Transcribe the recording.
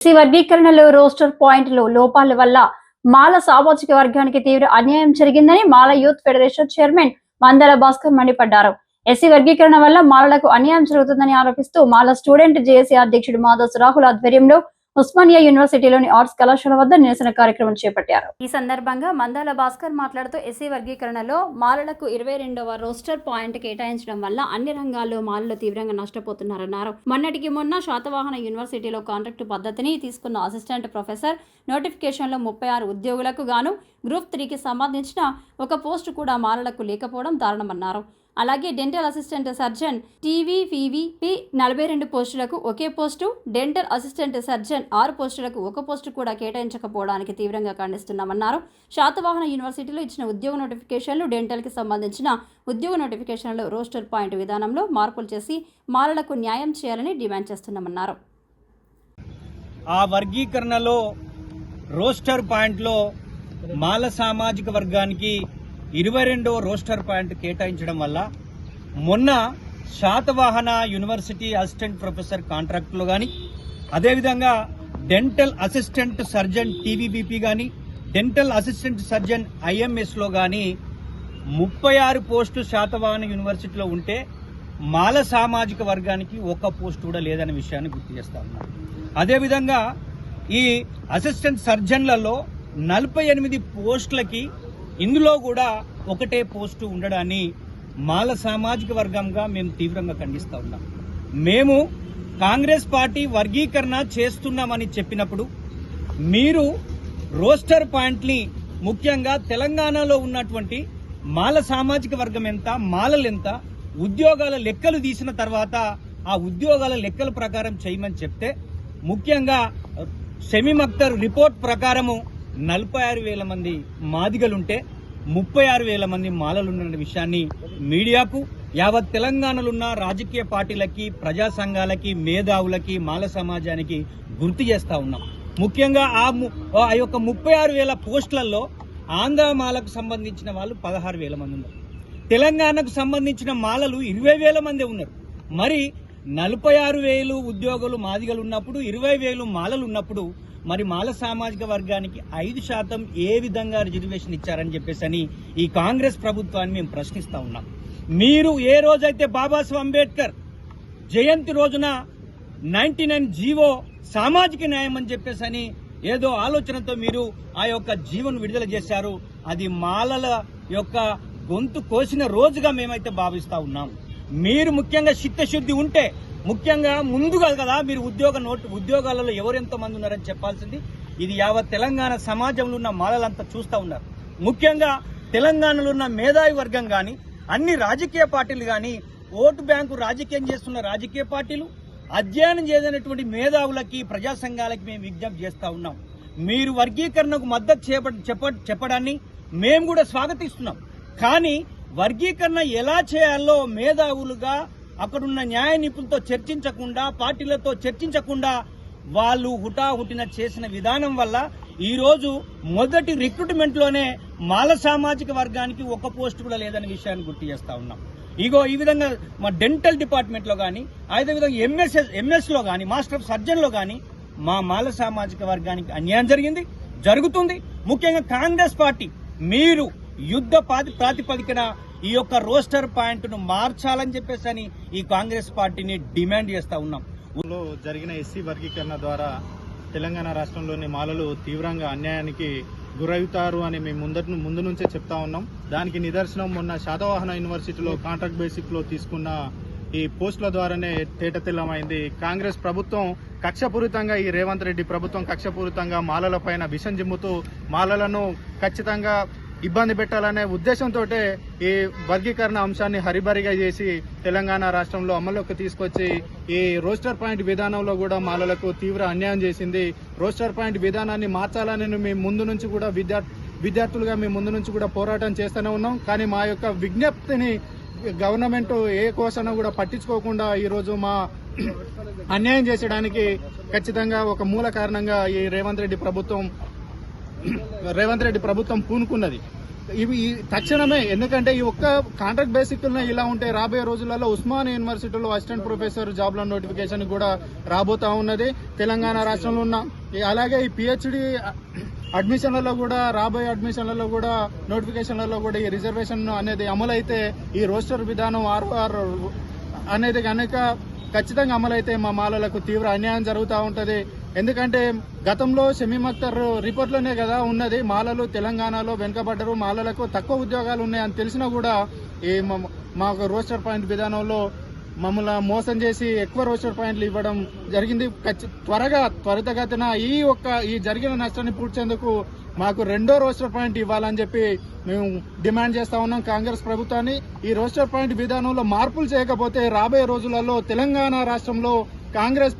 SC వర్గీకరణలో roster పాయింట్లు లోపాల వల్ల మాల సామాజిక వర్గానికి తీవ్ర అన్యాయం జరిగిందని మాల యూత్ ఫెడరేషన్ చైర్మన్ మందల భాస్కర్ మండిపడ్డారు. ఎస్సీ వర్గీకరణ వల్ల మాలలకు అన్యాయం జరుగుతుందని ఆరోపిస్తూ మాల స్టూడెంట్ జేఏసీ అధ్యక్షుడు మాధవ్ రాహుల్ ఆధ్వర్యంలో ఉస్మానియా యూనివర్సిటీలోని ఆర్ట్స్ కళాశాల వద్ద నిరసన కార్యక్రమం చేపట్టారు. ఈ సందర్భంగా మందాల భాస్కర్ మాట్లాడుతూ ఎస్సీ వర్గీకరణలో మాలలకు ఇరవై రెండవ రోస్టర్ పాయింట్ కేటాయించడం వల్ల అన్ని రంగాల్లో మాలలు తీవ్రంగా నష్టపోతున్నారన్నారు. మొన్నటికి మొన్న శాతవాహన యూనివర్సిటీలో కాంట్రాక్టు పద్ధతిని తీసుకున్న అసిస్టెంట్ ప్రొఫెసర్ నోటిఫికేషన్లో ముప్పై ఆరు ఉద్యోగులకు గాను గ్రూప్ త్రీకి సంబంధించిన ఒక పోస్టు కూడా మాలలకు లేకపోవడం దారుణమన్నారు. అలాగే dental assistant surgeon TV P నలభై రెండు పోస్టులకు ఒకే పోస్టు డెంటల్ అసిస్టెంట్ సర్జన్ ఆరు పోస్టులకు ఒక పోస్టు కూడా కేటాయించకపోవడానికి తీవ్రంగా ఖండిస్తున్నామన్నారు. శాతవాహన యూనివర్సిటీలో ఇచ్చిన ఉద్యోగ నోటిఫికేషన్లు డెంటల్కి సంబంధించిన ఉద్యోగ నోటిఫికేషన్లు రోస్టర్ పాయింట్ విధానంలో మార్పులు చేసి మాలలకు న్యాయం చేయాలని డిమాండ్ చేస్తున్నామన్నారు. ఆ వర్గీకరణలో రోస్టర్ పాయింట్లో మాల సామాజిక వర్గానికి ఇరవై రెండవ రోస్టర్ పాయింట్ కేటాయించడం వల్ల మొన్న శాతవాహన యూనివర్సిటీ అసిస్టెంట్ ప్రొఫెసర్ కాంట్రాక్ట్లో కానీ అదేవిధంగా డెంటల్ అసిస్టెంట్ సర్జన్ టీవీబీపీ కానీ డెంటల్ అసిస్టెంట్ సర్జన్ ఐఎంఎస్లో కానీ ముప్పై ఆరు పోస్టు శాతవాహన యూనివర్సిటీలో ఉంటే మాల సామాజిక వర్గానికి ఒక్క పోస్ట్ కూడా లేదనే విషయాన్ని గుర్తు చేస్తా ఉన్నాను అదేవిధంగా ఈ అసిస్టెంట్ సర్జన్లలో నలభై ఎనిమిది పోస్టులకి ఇందులో కూడా ఒకటే పోస్టు ఉండడాన్ని మాల సామాజిక వర్గంగా మేము తీవ్రంగా ఖండిస్తూ ఉన్నాం. మేము కాంగ్రెస్ పార్టీ వర్గీకరణ చేస్తున్నామని చెప్పినప్పుడు మీరు రోస్టర్ పాయింట్ని ముఖ్యంగా తెలంగాణలో ఉన్నటువంటి మాల సామాజిక వర్గం ఎంత మాలలు ఎంత ఉద్యోగాల లెక్కలు తీసిన తర్వాత ఆ ఉద్యోగాల లెక్కల ప్రకారం చేయమని చెప్తే ముఖ్యంగా సెమీ మక్తర్ రిపోర్ట్ ప్రకారము నలభై ఆరు వేల మంది మాదిగలుంటే ముప్పై ఆరు వేల మంది మాలలున్న విషయాన్ని మీడియాకు యావత్ తెలంగాణలో ఉన్న రాజకీయ పార్టీలకి ప్రజా సంఘాలకి మేధావులకి మాల సమాజానికి గుర్తు చేస్తా ఉన్నాం. ముఖ్యంగా ఆ ము- ఆ యొక్క ముప్పై ఆరు వేల పోస్టులలో ఆంధ్ర మాలకు సంబంధించిన వాళ్ళు పదహారు వేల మంది ఉన్నారు. తెలంగాణకు సంబంధించిన మాలలు ఇరవై వేల మంది ఉన్నారు. మరి నలభై ఆరు వేలు ఉద్యోగులు మాదిగలు ఉన్నప్పుడు ఇరవై వేలు మాలలు ఉన్నప్పుడు మరి మాల సామాజిక వర్గానికి ఐదు శాతం ఏ విధంగా రిజర్వేషన్ ఇచ్చారని చెప్పేసి అని ఈ కాంగ్రెస్ ప్రభుత్వాన్ని మేము ప్రశ్నిస్తా ఉన్నాం. మీరు ఏ రోజైతే బాబాసాహెబ్ అంబేద్కర్ జయంతి రోజున నైన్టీ నైన్ జీవో సామాజిక న్యాయం అని చెప్పేసి అని ఏదో ఆలోచనతో మీరు ఆ యొక్క జీవోను విడుదల చేశారు అది మాలల యొక్క గొంతు కోసిన రోజుగా మేమైతే భావిస్తా ఉన్నాం. మీరు ముఖ్యంగా చిత్తశుద్ధి ఉంటే ముఖ్యంగా ముందుగా కదా మీరు ఉద్యోగ నోటు ఉద్యోగాలలో ఎవరు మంది ఉన్నారని చెప్పాల్సింది. ఇది యావత్ తెలంగాణ సమాజంలో ఉన్న మాలలంతా చూస్తా ఉన్నారు. ముఖ్యంగా తెలంగాణలో ఉన్న మేధావి వర్గం కానీ అన్ని రాజకీయ పార్టీలు కానీ ఓటు బ్యాంకు రాజకీయం చేస్తున్న రాజకీయ పార్టీలు అధ్యయనం చేయనటువంటి మేధావులకి ప్రజా సంఘాలకి మేము విజ్ఞప్తి చేస్తూ ఉన్నాం. మీరు వర్గీకరణకు మద్దతు చేప చెప్ప చెప్పడాన్ని మేము కూడా స్వాగతిస్తున్నాం. కానీ వర్గీకరణ ఎలా చేయాలో మేధావులుగా అక్కడున్న న్యాయ నిపుణులతో చర్చించకుండా పార్టీలతో చర్చించకుండా వాళ్ళు హుటాహుటిన చేసిన విధానం వల్ల ఈరోజు మొదటి రిక్రూట్మెంట్లోనే మాల సామాజిక వర్గానికి ఒక పోస్ట్ కూడా లేదనే విషయాన్ని గుర్తు చేస్తా ఉన్నాం. ఇగో ఈ విధంగా మా డెంటల్ డిపార్ట్మెంట్లో కానీ అదే విధంగా ఎంఎస్ఎస్ ఎంఎస్లో కానీ మాస్టర్ ఆఫ్ సర్జన్లో కానీ మా మాల సామాజిక వర్గానికి అన్యాయం జరిగింది జరుగుతుంది. ముఖ్యంగా కాంగ్రెస్ పార్టీ మీరు యుద్ధ పాతి ప్రాతిపదికన ఈ యొక్క రోస్టర్ పాయింట్ను మార్చాలని చెప్పేసి అని ఈ కాంగ్రెస్ పార్టీని డిమాండ్ చేస్తూ ఉన్నాం. లో జరిగిన ఎస్సీ వర్గీకరణ ద్వారా తెలంగాణ రాష్ట్రంలోని మాలలు తీవ్రంగా అన్యాయానికి గురవుతారు అని మేము ముందటి ముందు నుంచే చెప్తా ఉన్నాం. దానికి నిదర్శనం మొన్న శాతవాహన యూనివర్సిటీలో కాంట్రాక్ట్ బేసిక్లో తీసుకున్న ఈ పోస్టుల ద్వారానే తేటతెల్లమైంది కాంగ్రెస్ ప్రభుత్వం కక్షపూరితంగా ఈ రేవంత్ రెడ్డి ప్రభుత్వం కక్షపూరితంగా మాలల పైన విషం జిమ్ముతూ మాలలను ఖచ్చితంగా ఇబ్బంది పెట్టాలనే ఉద్దేశంతో ఈ వర్గీకరణ అంశాన్ని హరిబరిగా చేసి తెలంగాణ రాష్ట్రంలో అమల్లోకి తీసుకొచ్చి ఈ రోస్టర్ పాయింట్ విధానంలో కూడా మాలలకు తీవ్ర అన్యాయం చేసింది. రోస్టర్ పాయింట్ విధానాన్ని మార్చాలని మేము ముందు నుంచి కూడా విద్యార్థి విద్యార్థులుగా మేము ముందు నుంచి కూడా పోరాటం చేస్తూనే ఉన్నాం. కానీ మా యొక్క విజ్ఞప్తిని గవర్నమెంట్ ఏ కోసన కూడా పట్టించుకోకుండా ఈరోజు మా అన్యాయం చేసడానికి ఖచ్చితంగా ఒక మూల కారణంగా ఈ రేవంత్ రెడ్డి ప్రభుత్వం రేవంత్ రెడ్డి ప్రభుత్వం పూనుకున్నది. ఇవి తక్షణమే ఎందుకంటే ఈ ఒక్క కాంట్రాక్ట్ బేసిక్ ఇలా ఉంటే రాబోయే రోజులలో ఉస్మాన్ యూనివర్సిటీలో అసిస్టెంట్ ప్రొఫెసర్ జాబ్ల నోటిఫికేషన్ కూడా రాబోతా ఉన్నది. తెలంగాణ రాష్ట్రంలో ఉన్న అలాగే ఈ పిహెచ్డి అడ్మిషన్లలో కూడా రాబోయే అడ్మిషన్లలో కూడా నోటిఫికేషన్లలో కూడా ఈ రిజర్వేషన్ అనేది అమలైతే ఈ రోస్టర్ విధానం ఆర్ఆర్ అనేది కనుక ఖచ్చితంగా అమలైతే మా మాలలకు తీవ్ర అన్యాయం జరుగుతూ ఉంటుంది. ఎందుకంటే గతంలో షమీమ్ అఖ్తర్ రిపోర్ట్లోనే కదా ఉన్నది. మాలలు తెలంగాణలో వెనుకబడ్డరు. మాలలకు తక్కువ ఉద్యోగాలు ఉన్నాయని తెలిసినా కూడా ఈ మా- మాకు రోస్టర్ పాయింట్ విధానంలో మమ్మల్ని మోసం చేసి ఎక్కువ రోస్టర్ పాయింట్లు ఇవ్వడం జరిగింది. త్వరగా త్వరితగతిన ఈ ఒక్క ఈ జరిగిన నష్టాన్ని పూడ్చేందుకు మాకు రెండో రోస్టర్ పాయింట్ ఇవ్వాలని చెప్పి మేము డిమాండ్ చేస్తా ఉన్నాం కాంగ్రెస్ ప్రభుత్వాన్ని. ఈ రోస్టర్ పాయింట్ విధానంలో మార్పులు చేయకపోతే రాబోయే రోజులలో తెలంగాణ రాష్ట్రంలో కాంగ్రెస్